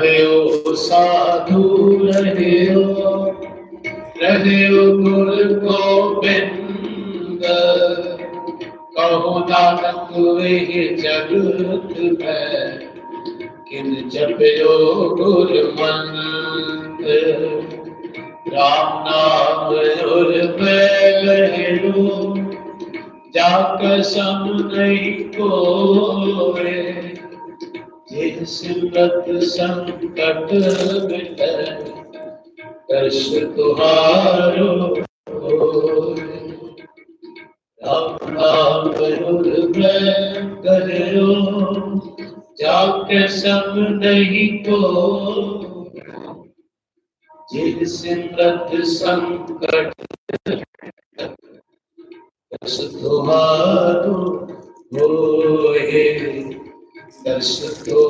ਰਹਿਓ ਸਾਧੂ, ਰਹਿਓ। ਰਹਿਓ ਗੁਰ ਗੋਬਿੰਦ। ਕਹੋ ਨਾਨਕ ਵੇਹ ਜਗਤ ਹੈ, ਕਿਨ ਜਪਿਓ ਗੁਰ ਮੰਤ ਰਾਮ ਨਾਮ ਉਰ ਬੈਲੋ ਜਾ ਕੇ ਸਮ ਨਹੀਂ ਕੋਏ ਜਿਹ ਸਿਮਰਤ ਸੰਕਟ ਮਿਟੈ ਦਰਸ਼ ਤੁਹਾਰੋ ਹੋਏ। ਰਾਮ ਨਾਮ ਉਰ ਕਰਿਓ ਜਾ ਕੇ ਨਹੀਂ ਕੋ ਜਿਹ ਸਿਮਰਤ ਸੰਕਟ ਦਰਸ ਤੁਹਾਰੋ ਹੋਏ ਦਰਸ ਤੁਹਾਰੋ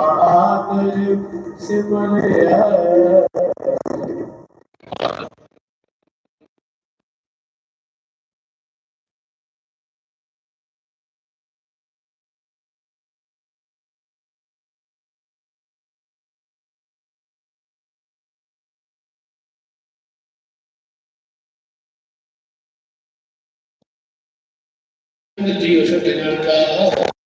आदर सिमरे Thank you.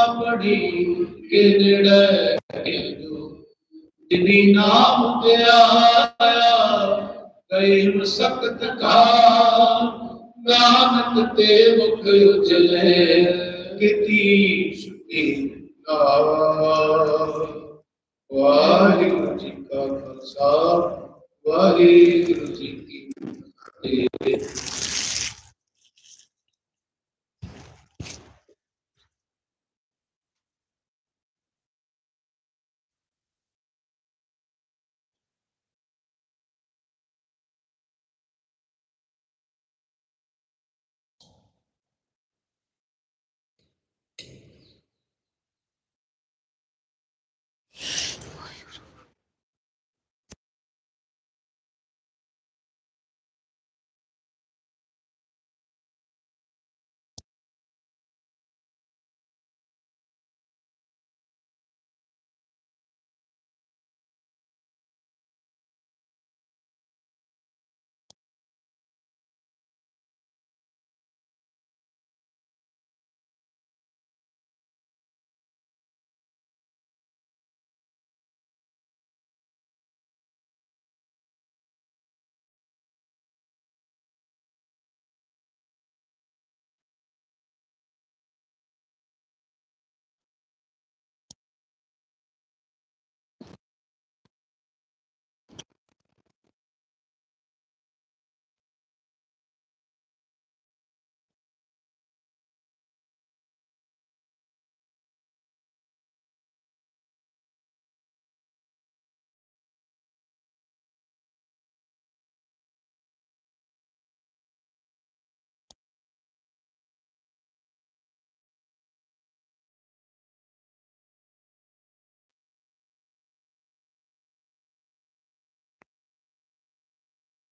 அப்படி கெதிட جی کا خلصہ Hare Krishna.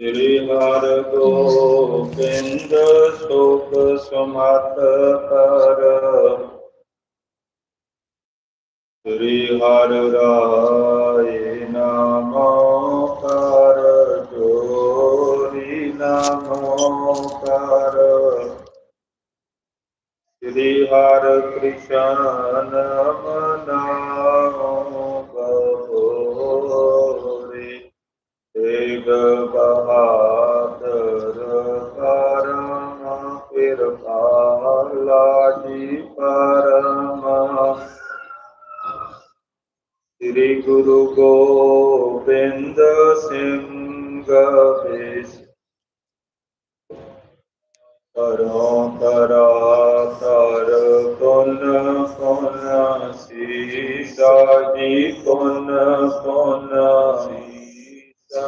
ਸ੍ਰੀ ਹਰ ਗੋਬਿੰਦ ਸੁਖ ਸਮਤ ਕਰ ਸ੍ਰੀ ਹਰ ਰਾਏ کشان منا بہورے تیگ بہادر پرم پر لاجی پرم شری گرو گوبند سنگ ਤਰ ਕੋਨ ਕੋਨ ਸੀਤਾ ਜੀ ਕੋਨ ਕੋਨ ਸੀਤਾ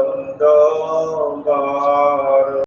ਅੰਦਾ ਬਾ